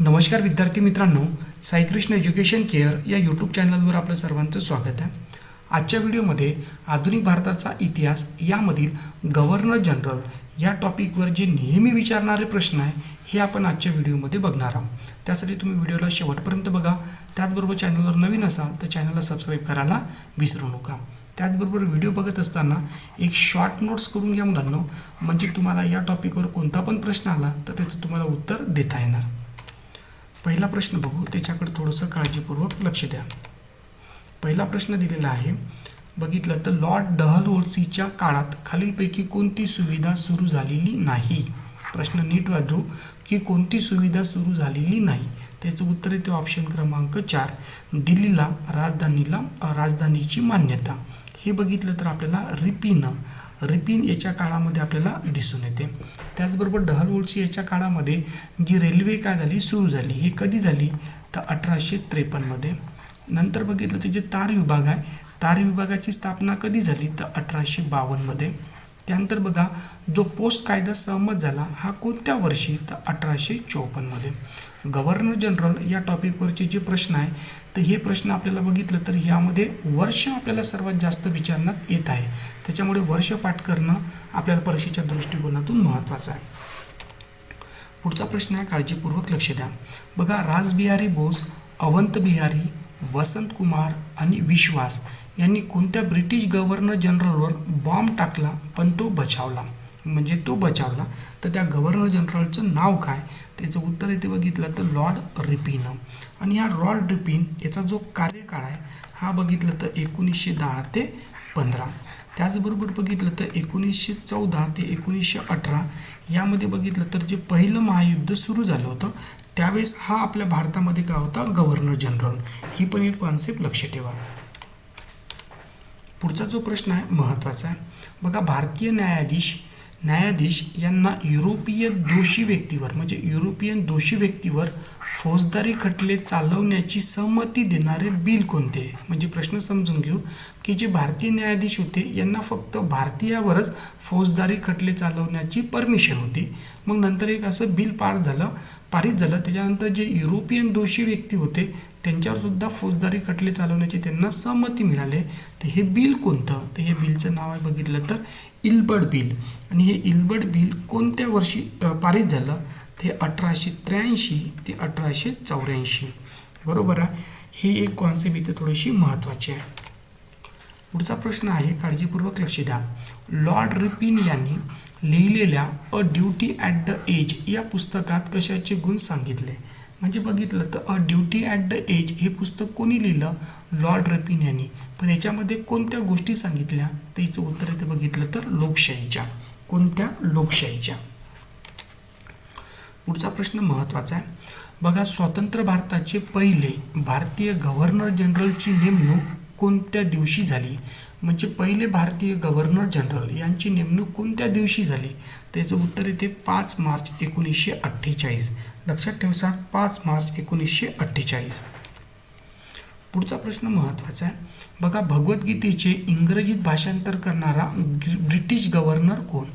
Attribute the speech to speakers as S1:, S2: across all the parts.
S1: नमस्कार विद्यार्थी मित्रांनो साईकृष्ण एज्युकेशन केअर या यूट्यूब चॅनलवर आपलं सर्वांचं स्वागत आहे. आजच्या व्हिडिओमध्ये आधुनिक भारताचा इतिहास यामधील गव्हर्नर जनरल या टॉपिकवर जे नेहमी विचारणारे प्रश्न आहे हे आपण आजच्या व्हिडिओमध्ये बघणार आहोत. त्यासाठी तुम्ही व्हिडिओला शेवटपर्यंत बघा. त्याचबरोबर चॅनलवर नवीन असाल तर चॅनलला सबस्क्राईब करायला विसरू नका. त्याचबरोबर व्हिडिओ बघत असताना एक शॉर्ट नोट्स करून घ्या मुलांना. म्हणजे तुम्हाला या टॉपिकवर कोणता पण प्रश्न आला तर त्याचं तुम्हाला उत्तर देता येणार. पहिला प्रश्न बघू. त्याच्याकडे थोडंसं काळजीपूर्वक लक्ष द्या. पहिला प्रश्न दिलेला आहे. बघितलं तर लॉर्ड डहलओल्सीच्या काळात खालीलपैकी कोणती सुविधा सुरू झालेली नाही? प्रश्न नीट वाजू की कोणती सुविधा सुरू झालेली नाही? त्याचं उत्तर येते ऑप्शन क्रमांक चार. दिल्लीला राजधानीला राजधानीची मान्यता. हे बघितलं तर आपल्याला रिपीनं रिपिन याच्या काळामध्ये आपल्याला दिसून येते. त्याचबरोबर डहलओल्सी याच्या काळामध्ये जी रेल्वे काय झाली सुरू झाली ही कधी झाली? तर अठराशे त्रेपन्नमध्ये. नंतर बघितलं तर जे तार विभाग आहे तार विभागाची स्थापना कधी झाली? तर अठराशे बावन्नमध्ये. त्यानंतर बघा जो पोस्ट कायदा सहमत झाला हा कोणत्या वर्षी? तर अठराशे चौपन्नमध्ये गव्हर्नर जनरल या टॉपिकवरचे जे प्रश्न आहे तर हे प्रश्न आपल्याला बघितलं तर यामध्ये वर्ष आपल्याला सर्वात जास्त विचारण्यात येत आहे. त्याच्यामुळे वर्ष पाठ करणं आपल्याला परीक्षेच्या दृष्टिकोनातून महत्त्वाचं आहे. पुढचा प्रश्न आहे काळजीपूर्वक लक्ष द्या. बघा राजबिहारी बोस अवंत बिहारी वसंत कुमार आणि विश्वास यांनी कोणत्या ब्रिटिश गव्हर्नर जनरलवर बॉम्ब टाकला पण तो बचावला? म्हणजे तो बचावला तर त्या गव्हर्नर जनरलचं नाव काय? त्याचं उत्तर इथे बघितलं तर लॉर्ड रिपिन आणि हा लॉर्ड रिपिन याचा जो कार्यकाळ आहे हा बघितलं तर एकोणीसशे दहा ते पंधरा. त्याचबरोबर बघितलं तर एकोणीसशे चौदा ते एकोणीसशे अठरा यामध्ये बघितलं तर जे पहिलं महायुद्ध सुरू झालं होतं त्यावेळेस हा आपल्या भारतामध्ये काय होता? गव्हर्नर जनरल ही पण एक कॉन्सेप्ट लक्ष ठेवा. पुढचा जो प्रश्न आहे महत्त्वाचा आहे. बघा भारतीय न्यायाधीश न्यायाधीश यांना युरोपीय दोषी व्यक्तीवर म्हणजे युरोपियन दोषी व्यक्तीवर फौजदारी खटले चालवण्याची सहमती देणारे बिल कोणते? म्हणजे प्रश्न समजून घेऊ की जे भारतीय न्यायाधीश होते यांना फक्त भारतीयावरच फौजदारी खटले चालवण्याची परमिशन होती. मग नंतर एक असं बिल पार झालं पारित झालं. त्याच्यानंतर जे युरोपियन दोषी व्यक्ती होते त्यांच्यावर सुद्धा फौजदारी खटले चालवण्याची त्यांना सहमती मिळाली. तर हे बिल कोणतं? तर हे बिलचं नाव आहे बघितलं तर इल्बर्ट बिल. आणि हे इल्बर्ट बिल कोणत्या वर्षी पारित झालं? ते अठराशे त्र्याऐंशी ते अठराशे चौऱ्याऐंशी. बरोबर आहे? ही एक कॉन्सेप्ट इथे थोडीशी महत्त्वाची आहे. पुढचा प्रश्न आहे काळजीपूर्वक लक्ष द्या. लॉर्ड रिपिन यांनी लिहिलेल्या a duty at the age या पुस्तकात कशाचे गुण सांगितले? म्हणजे बघितलं तर a duty at the age हे पुस्तक कोणी लिहिलं? लॉर्ड रपिन यांनी. पण याच्यामध्ये कोणत्या गोष्टी सांगितल्या? त्याचं उत्तर इथे बघितलं तर लोकशाहीच्या. कोणत्या? लोकशाहीच्या. पुढचा प्रश्न महत्त्वाचा आहे. बघा स्वतंत्र भारताचे पहिले भारतीय गव्हर्नर जनरलची नेमणूक कोणत्या दिवशी झाली? म्हणजे पहिले भारतीय गव्हर्नर जनरल यांची नेमणूक कोणत्या दिवशी झाली? त्याचं उत्तर येते पाच मार्च एकोणीसशे अठ्ठेचाळीस. लक्षात ठेवसा पाच मार्च एकोणीसशे अठ्ठेचाळीस. पुढचा प्रश्न महत्त्वाचा आहे. बघा भगवद्गीतेचे इंग्रजीत भाषांतर करणारा ब्रिटिश गव्हर्नर कोण?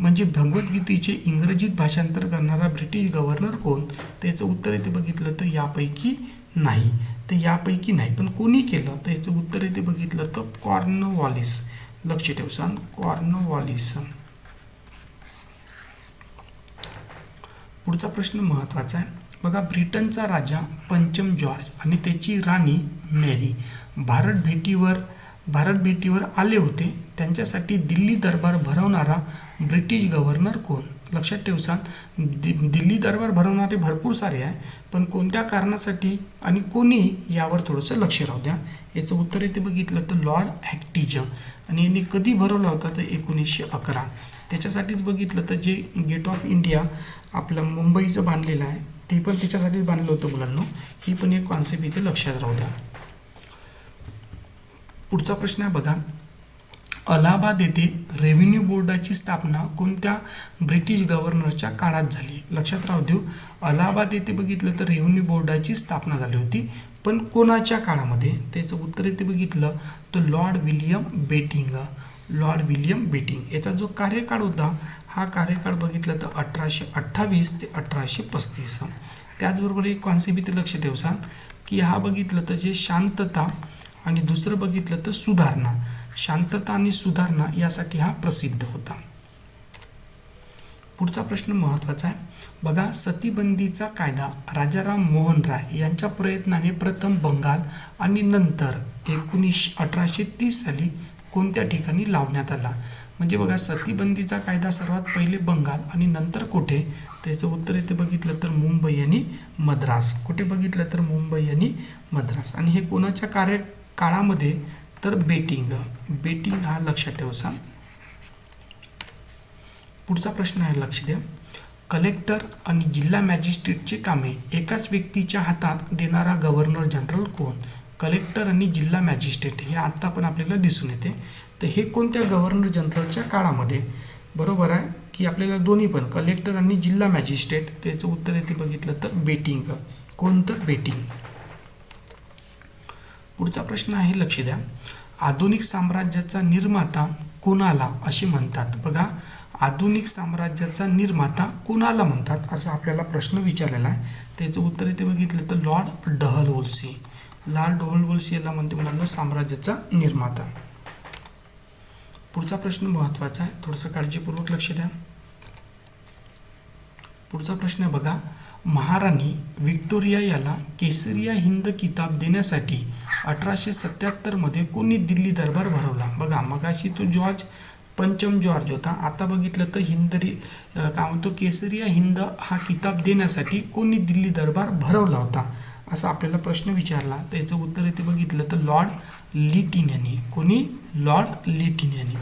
S1: म्हणजे भगवद्गीतेचे इंग्रजीत भाषांतर करणारा ब्रिटिश गव्हर्नर कोण? त्याचं उत्तर येथे बघितलं तर यापैकी नाही. तर यापैकी नाही पण कोणी केलं? तर याचं उत्तर येथे बघितलं तर कॉर्नवॉलिस. लक्ष ठेवसान कॉर्नवॉलिस पुढचा प्रश्न महत्त्वाचा आहे. बघा ब्रिटनचा राजा पंचम जॉर्ज आणि त्याची राणी मेरी. भारत भेटीवर भारत भेटीवर आले होते. त्यांच्यासाठी दिल्ली दरबार भरवणारा ब्रिटिश गव्हर्नर कोण? लक्षात ठेवसान दि दिल्ली दरबार भरवणारे भरपूर सारे आहे पण कोणत्या कारणासाठी आणि कोणी यावर थोडंसं लक्ष राहू द्या. याचं उत्तर येथे बघितलं तर लॉर्ड ॲक्टिजम. आणि यांनी कधी भरवला होता तर एकोणीसशे अकरा. त्याच्यासाठीच बघितलं तर जे गेट ऑफ इंडिया आपलं मुंबईचं बांधलेलं आहे ते पण त्याच्यासाठीच बांधलं होतं मुलांना. ही पण एक कॉन्सेप्ट इथे लक्षात राहू द्या. पुढचा प्रश्न आहे बघा. अलाहाबाद येथे रेव्हेन्यू बोर्डाची स्थापना कोणत्या ब्रिटिश गव्हर्नरच्या काळात झाली? लक्षात राहू देऊ. अलाहाबाद येथे बघितलं तर रेव्हेन्यू बोर्डाची स्थापना झाली होती. पण कोणाच्या काळामध्ये? त्याचं उत्तर येथे बघितलं तर Lord William Bentinck Lord William Bentinck याचा जो कार्यकाळ होता हा कार्यकाळ बघितला तर अठराशे अठ्ठावीस ते अठराशे पस्तीस. त्याचबरोबर एक कॉन्सेप्ट इथे लक्ष ठेवसान सांग. की हा बघितलं तर जे शांतता आणि दुसरं बघितलं तर सुधारणा शांतता आणि सुधारणा यासाठी हा प्रसिद्ध होता. पुढचा प्रश्न महत्त्वाचा आहे. बघा सतीबंदीचा कायदा राजाराम मोहन राय यांच्या प्रयत्नाने प्रथम बंगाल आणि नंतर एकोणीस अठराशे तीस साली कोणत्या ठिकाणी लावण्यात आला? म्हणजे बघा सतीबंदीचा कायदा सर्वात पहिले बंगाल आणि नंतर कुठे? त्याचं उत्तर येथे बघितलं तर मुंबई आणि मद्रास. कुठे बघितलं तर मुंबई आणि मद्रास. आणि हे कोणाच्या कार्य काळामध्ये तर बेटिंग. बेटिंग हा लक्षात ठेवसा पुढचा प्रश्न आहे लक्ष द्या. कलेक्टर आणि जिल्हा मॅजिस्ट्रेटचे कामे. एकाच व्यक्तीच्या हातात देणारा गव्हर्नर जनरल कोण? कलेक्टर आणि जिल्हा मॅजिस्ट्रेट. हे आत्ता पण आपल्याला दिसून येते. तर हे कोणत्या गव्हर्नर जनरलच्या काळामध्ये? बरोबर आहे की आपल्याला दोन्ही पण कलेक्टर आणि जिल्हा मॅजिस्ट्रेट? त्याचं उत्तर येते बघितलं तर बेटिंग. कोणतं? बेटिंग. पुढचा प्रश्न आहे लक्ष द्या. आधुनिक साम्राज्याचा निर्माता कोणाला असे म्हणतात? बघा आधुनिक साम्राज्याचा निर्माता कोणाला म्हणतात? असा आपल्याला प्रश्न विचारलेला आहे. त्याचं उत्तर इथे बघितलं तर लॉर्ड डहलवोल्सी. लॉर्ड डहलवोल्सी याला म्हणते मुलांना साम्राज्याचा निर्माता. पुढचा प्रश्न महत्त्वाचा आहे. थोडंसं काळजीपूर्वक लक्ष द्या. पुढचा प्रश्न आहे बघा. महाराणी व्हिक्टोरिया याला केसरिया हिंद किताब देण्यासाठी अठराशे सत्याहत्तरमध्ये कोणी दिल्ली दरबार भरवला? बघा मगाशी तो जॉर्ज पंचम जॉर्ज होता. आता बघितलं तर हिंदरी काय म्हणतो केसरिया हिंद हा किताब देण्यासाठी कोणी दिल्ली दरबार भरवला होता? असा आपल्याला प्रश्न विचारला. तर याचं उत्तर येते बघितलं तर लॉर्ड लिटिन यांनी कोणी? लॉर्ड लिटिन यांनी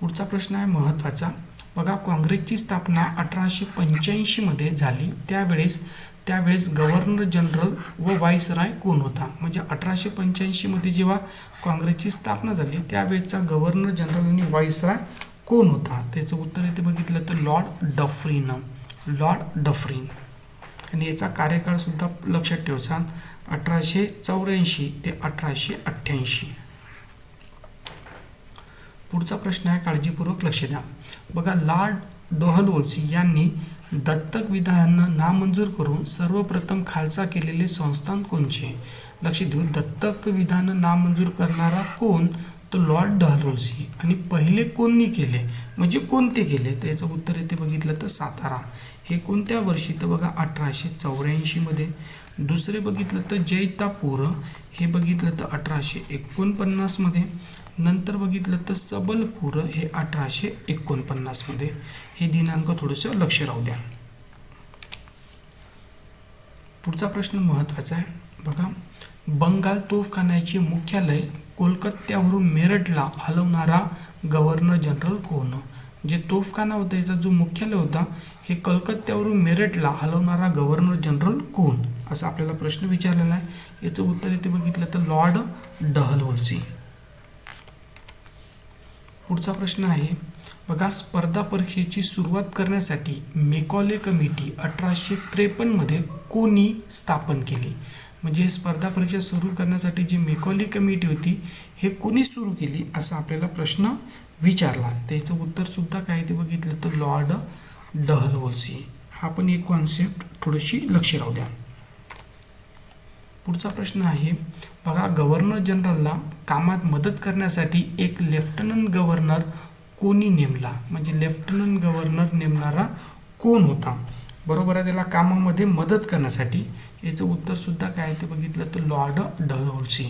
S1: पुढचा प्रश्न आहे महत्त्वाचा. बघा काँग्रेसची स्थापना अठराशे पंच्याऐंशीमध्ये झाली. त्यावेळेस त्यावेळेस गव्हर्नर जनरल व व्हाईसराय कोण होता? म्हणजे अठराशे पंच्याऐंशीमध्ये जेव्हा काँग्रेसची स्थापना झाली त्यावेळेसचा गव्हर्नर जनरल आणि व्हाईसराय कोण होता? त्याचं उत्तर येथे बघितलं तर लॉर्ड डफरीन लॉर्ड डफरीन आणि याचा कार्यकाळसुद्धा लक्षात ठेवसान अठराशे चौऱ्याऐंशी ते अठराशे अठ्ठ्याऐंशी. पुढचा प्रश्न आहे काळजीपूर्वक लक्ष द्या. बघा लॉर्ड डोहलवोल्सी यांनी दत्तक विधान नामंजूर करून सर्वप्रथम खालसा केलेले संस्थान कोणचे? लक्ष देऊ दत्तक विधान नामंजूर करणारा कोण? तो लॉर्ड डहलवोल्सी. आणि पहिले कोणनी केले? म्हणजे कोणते केले? तर याचं उत्तर येथे बघितलं तर सातारा. हे कोणत्या वर्षी? तर बघा अठराशे चौऱ्याऐंशीमध्ये दुसरे बघितलं तर जैतापूर. हे बघितलं तर अठराशे एकोणपन्नासमध्ये नंतर बघितलं तर सबलपूर हे अठराशे एकोणपन्नासमध्ये हे दिनांक थोडंसं लक्ष राहू द्या. पुढचा प्रश्न महत्त्वाचा आहे. बघा बंगाल तोफखान्याचे मुख्यालय कोलकात्यावरून मेरठला हलवणारा गव्हर्नर जनरल कोण? जे तोफखाना होता याचा जो मुख्यालय होता हे कलकत्त्यावरून मेरठला हलवणारा गव्हर्नर जनरल कोण? असा आपल्याला प्रश्न विचारलेला आहे. याचं उत्तर इथे बघितलं तर लॉर्ड डहलवोल्सी. पुढचा प्रश्न आहे. बघा स्पर्धा परीक्षेची सुरुवात करण्यासाठी मेकॉले कमिटी अठराशे त्रेपन्नमध्ये कोणी स्थापन केली? म्हणजे स्पर्धा परीक्षा सुरू करण्यासाठी जी मेकॉले कमिटी होती हे कोणी सुरू केली असा आपल्याला प्रश्न विचारला. त्याचं उत्तरसुद्धा काय ते बघितलं तर लॉर्ड डहलवोल्सी. हा पण एक कॉन्सेप्ट थोडीशी लक्ष राहू द्या. पुढचा प्रश्न आहे बघा गव्हर्नर जनरलला कामात मदत करण्यासाठी एक लेफ्टनंट गव्हर्नर कोणी नेमला? म्हणजे लेफ्टनंट गव्हर्नर नेमणारा कोण होता? बरोबर आहे त्याला कामामध्ये मदत करण्यासाठी. याचं उत्तरसुद्धा काय आहे ते बघितलं तर लॉर्ड डहलोलसी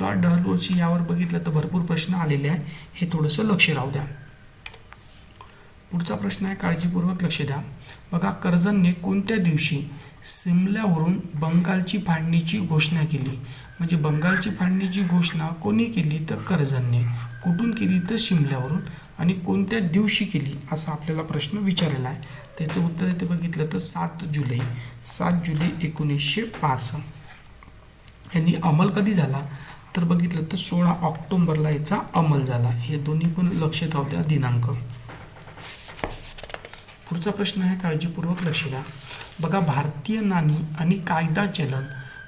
S1: लॉर्ड डहलवोल्सी यावर बघितलं तर भरपूर प्रश्न आलेले आहे हे थोडंसं लक्ष राहू द्या. पुढचा प्रश्न आहे काळजीपूर्वक लक्ष द्या. बघा कर्जनने कोणत्या दिवशी सिमल्यावरून बंगालची फाळणीची घोषणा केली. म्हणजे बंगालची फाळणीची घोषणा कोणी केली तर कर्जनने? कुठून केली तर शिमल्यावरून आणि कोणत्या दिवशी केली? असा आपल्याला प्रश्न विचारलेला आहे. त्याचं उत्तर इथे बघितलं तर सात जुलै. सात जुलै एकोणीसशे पाच यांनी अंमल कधी झाला? तर बघितलं तर सोळा ऑक्टोंबरला याचा अंमल झाला. हे दोन्ही पण लक्षात राहू द्या दिनांक. पुढचा प्रश्न आहे काळजीपूर्वक लक्ष द्या. बघा भारतीय नाणी आणि कायदा चलन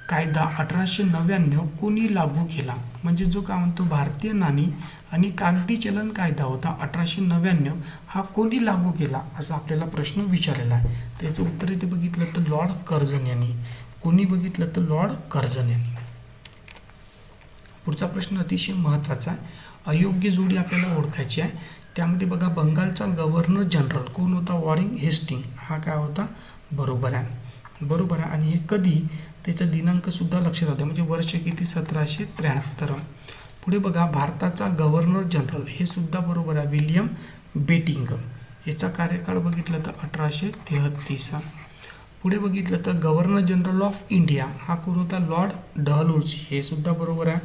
S1: कायदा अठराशे नव्याण्णव कोणी लागू केला? म्हणजे जो काय म्हणतो भारतीय नाणी आणि कागदी चलन कायदा होता अठराशे नव्याण्णव हा कोणी लागू केला? असा आपल्याला प्रश्न विचारलेला आहे. त्याचं उत्तर इथे बघितलं तर लॉर्ड कर्जन यांनी. कोणी बघितलं तर लॉर्ड कर्जन यांनी. पुढचा प्रश्न अतिशय महत्त्वाचा आहे. अयोग्य जोडी आपल्याला ओळखायची आहे. त्यामध्ये बघा बंगालचा गव्हर्नर जनरल. कोण होता? Warren Hastings. हा काय होता? बरोबर आहे. बरोबर आहे. आणि हे कधी? त्याचा दिनांकसुद्धा लक्षात होता म्हणजे वर्ष किती? सतराशे त्र्याहत्तर. पुढे बघा भारताचा गव्हर्नर जनरल. हे सुद्धा बरोबर आहे. विलियम बेटिंग याचा कार्यकाळ बघितला तर अठराशे तेहत्तीस पुढे बघितलं तर गव्हर्नर जनरल ऑफ इंडिया हा कोण होता लॉर्ड डहलुसी हे सुद्धा बरोबर आहे.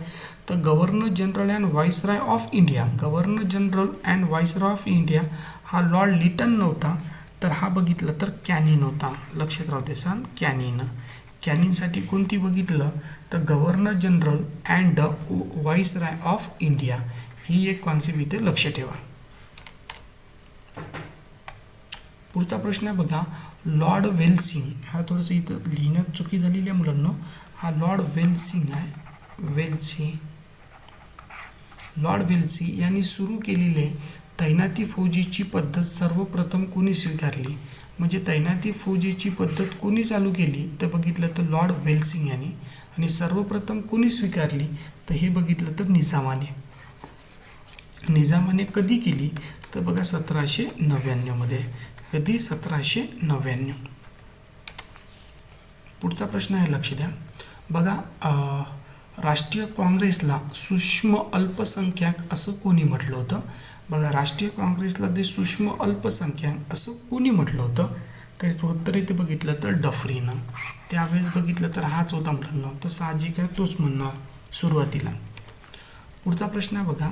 S1: तर governor general and viceroy of India governor general and viceroy of India हा लॉर्ड लिटन नव्हता तर हा बघितलं तर कॅनिन होता. लक्षात राहू दे सांग कॅनिन. कॅनिनसाठी कोणती बघितलं तर governor general and the viceroy of India. ही एक कॉन्सेप्ट इथे लक्ष ठेवा. पुढचा प्रश्न आहे बघा. Lord Wellesley. हा थोडंसं इथं लिहिण्यात चुकी झालेली आहे मुलांना. हा लॉर्ड वेल्सिंग आहे. वेलसी. लॉर्ड वेल्सी यांनी सुरू केलेले तैनाती फौजीची पद्धत सर्वप्रथम कोणी स्वीकारली? म्हणजे तैनाती फौजीची पद्धत कोणी चालू केली? तर बघितलं तर लॉर्ड वेल्सिंग यांनी. आणि सर्वप्रथम कोणी स्वीकारली? तर हे बघितलं तर निजामाने. निजामाने कधी केली? तर बघा सतराशे नव्याण्णवमध्ये. कधी सतराशे नव्याण्णव? पुढचा प्रश्न आहे लक्ष द्या. बघा राष्ट्रीय काँग्रेसला सूक्ष्म अल्पसंख्याक असं कोणी म्हटलं होतं? बघा राष्ट्रीय काँग्रेसला ते सूक्ष्म अल्पसंख्याक असं कोणी म्हटलं होतं? तर उत्तर इथे बघितलं तर डफरीनं. त्यावेळेस बघितलं तर हाच होता म्हटलं तो साहजिक आहे तोच म्हणणार सुरुवातीला. पुढचा प्रश्न आहे बघा.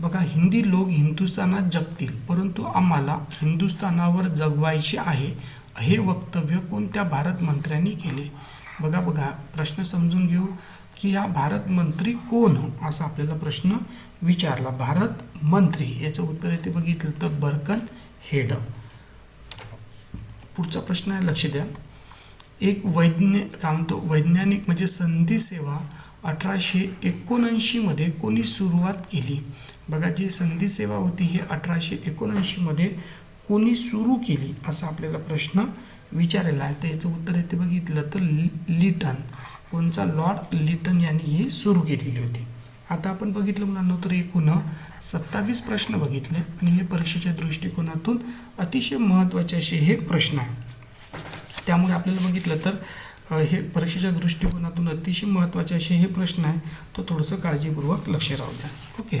S1: बघा हिंदी लोक हिंदुस्थानात जगतील परंतु आम्हाला हिंदुस्थानावर जगवायचे आहे हे वक्तव्य कोणत्या भारत मंत्र्यांनी केले? बघा बघा प्रश्न समजून घेऊ की हा भारत मंत्री कोण? असा आपल्याला प्रश्न विचारला. भारत मंत्री याचं उत्तर येथे बघितलं तर बर्कन हेड. पुढचा प्रश्न आहे लक्ष द्या. एक वैज्ञ काय म्हणतो? वैज्ञानिक म्हणजे संधी सेवा अठराशे एकोणऐंशीमध्ये कोणी सुरुवात केली? बघा जी संधी सेवा होती ही अठराशे एकोणऐंशीमध्ये कोणी सुरू केली असा आपल्याला प्रश्न विचारलेला आहे. तर याचं उत्तर येते बघितलं तर लि लिटन. कोणचा? लॉर्ड लिटन यांनी ही सुरू केलेली होती. आता आपण बघितलं मुलांना तर एकूण सत्तावीस प्रश्न बघितले आणि हे परीक्षेच्या दृष्टिकोनातून अतिशय महत्त्वाचे असे हे प्रश्न आहे. त्यामुळे आपल्याला बघितलं तर हे परीक्षेच्या दृष्टिकोनातून अतिशय महत्त्वाचे असे हे प्रश्न आहे. तो थोडंसं काळजीपूर्वक लक्ष राहू द्या. Okay?